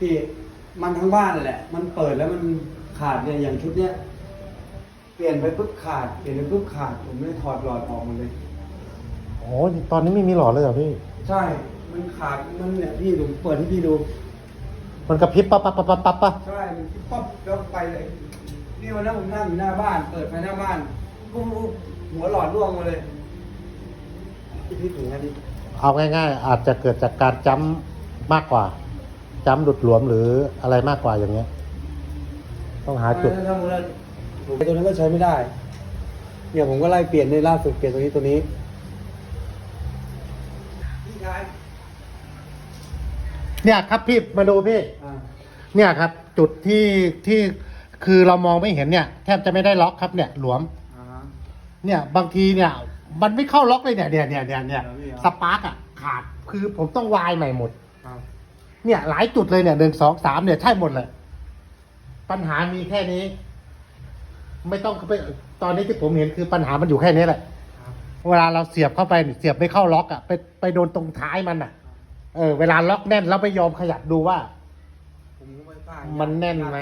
พี่มันทั้งบ้านแหละ มันเปิดแล้วมันขาดเนี่ยอย่างชุดเนี้ยเปลี่ยนไปปุ๊บขาดเปลี่ยนไปปุ๊บขาดผมเลยถอดหลอดออกหมดเลย โอ้ตอนนี้ไม่มีหลอดเลยเหรอพี่ ใช่ มันขาดมันเนี่ยพี่ดูเปิดให้พี่ดู มันกระพริบปั๊บปั๊บปั๊บปั๊บปั๊บปั๊บใช่มันปั๊บแล้วไปเลยนี่วันนั้นผมนั่งอยู่หน้าบ้าน เปิดไฟหน้าบ้านปุ๊บปุ๊บหัวหลอดร่วงมาเลยพี่พี่ถึงนะดิเอาง่าย ๆ อาจจะเกิดจากการจ้ำมากกว่า จ้ำหลุดหลวมหรืออะไรมากกว่าอย่างเงี้ย ต้องหาจุดถ้ามือละตัวนั้นก็ใช้ไม่ได้ เนี่ยผมก็ไล่เปลี่ยนในล่าสุดเปลี่ยนตัวนี้ตัวนี้พี่ชายเนี่ยครับพี่มาดูพี่อ่าเนี่ยครับ จุดที่ที่คือเรามองไม่เห็นเนี่ย แทบจะไม่ได้ล็อกครับเนี่ยหลวมอ่าเนี่ยบางทีเนี่ย มันไม่เข้าล็อกเลยเนี่ยเนี่ยเนี่ยเนี่ยเนี่ยครับพี่ครับสปาร์กอะขาดคือผมต้องวายใหม่หมดครับ เนี่ยหลายจุดเลยเนี่ยหนึ่งสองสามเนี่ยใช่หมดเลย ปัญหามีแค่นี้ ไม่ต้องไปตอนนี้ที่ผมเห็นคือปัญหามันอยู่แค่นี้แหละเวลาเราเสียบเข้าไปเสียบไม่เข้าล็อกอะไปไปโดนตรงท้ายมันอะ เออ เวลาล็อกแน่นแล้วไม่ยอมขยับดูว่า มันแน่นไหม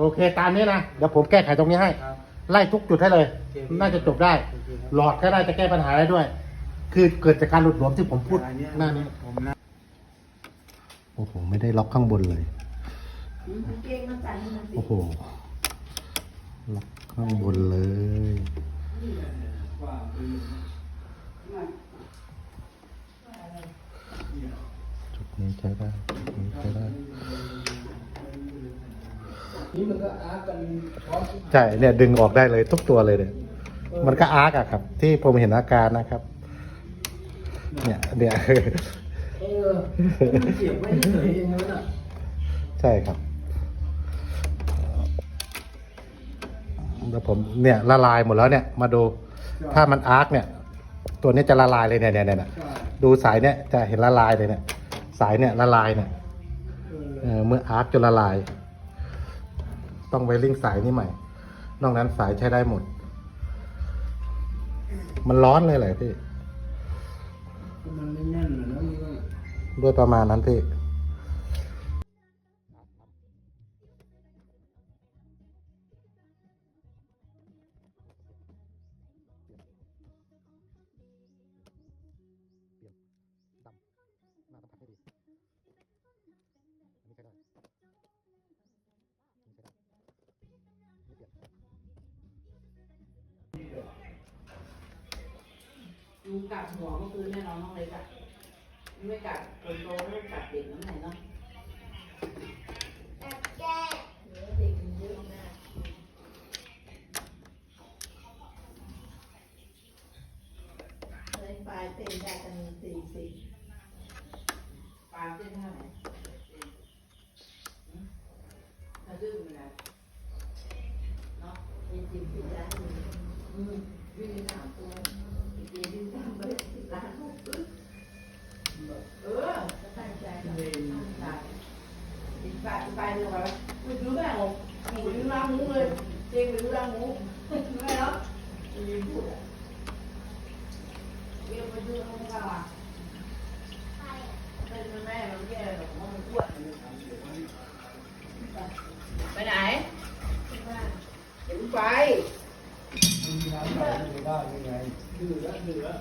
โอเค ตามนี้นะเดี๋ยวผมแก้ไขตรงนี้ให้ ไล่ทุกจุดให้เลย น่าจะจบได้ หลอดก็ได้จะแก้ปัญหาได้ด้วย คือเกิดจากการหลุดหลวมที่ผมพูดอันเนี้ยหน้านี้ผมนะ โอ้โห ไม่ได้ล็อกข้างบนเลย เก่งมันสั่นมันสิโอ้โห ล็อกข้างบนเลยว่าคือจุดนี้ใช้ได้จุดนี้ใช้ได้ นี่มันก็อาร์ตกันพร้อมใช่ เนี่ยดึงออกได้เลยทุกตัวเลยเนี่ย มันก็อาร์กอะครับ ที่ผมเห็นอาการนะครับ เนี่ย เนี่ย เออมันเสียบไว้เฉยๆเองนะใช่ครับ แล้วผมเนี่ยละลายหมดแล้วเนี่ยมาดู ถ้ามันอาร์กเนี่ย ตัวนี้จะละลายเลยเนี่ยเนี่ยเนี่ยใช่ดูสายเนี่ยจะเห็นละลายเลยเนี่ย สายเนี่ยละลายเนี่ยเออเออเมื่ออาร์กจนละลาย ต้องไวริ่งสายนี่ใหม่ นอกนั้นสายใช้ได้หมด มันร้อนเลยแหละพี่มันไม่แน่นเหมือน ด้วยประมาณนั้นพี่ยุงกัดหัวเมื่อคืนแน่นอนน้องเล็กอะ ไม่กัดคนโตไม่กัดเด็กนั่นไหนเนาะปลายเส้นได้กันสี่สิบปลาเส้นเท่าไหร่ถ้าดื้อไม่ได้เนาะสี่สิบสี่ล้านอืมวิ่งสามตัวอีกทีวิ่งสามไปสิบล้านหกตัว เออจะตั้งใจตั้งใจอีกไปอีกไปเรื่องอะไรไม่รู้แม่หรอกหมูยืนล้างหมูเลยเจงไปรู้ล้างหมูไม่เนาะยืนพูดอะเรียกไปดูเขาไม่กล้าเป็นแม่มันแย่หรอกว่ามันอ้วนไปไหนเดี๋ยวไปมีน้ำไหลไม่ได้ยังไงดื้อแล้วดื้อแล้ว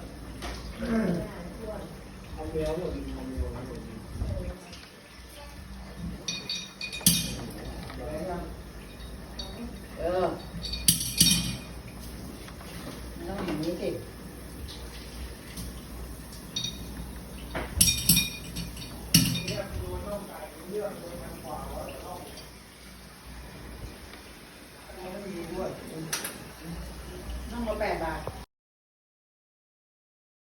เอาแมวหม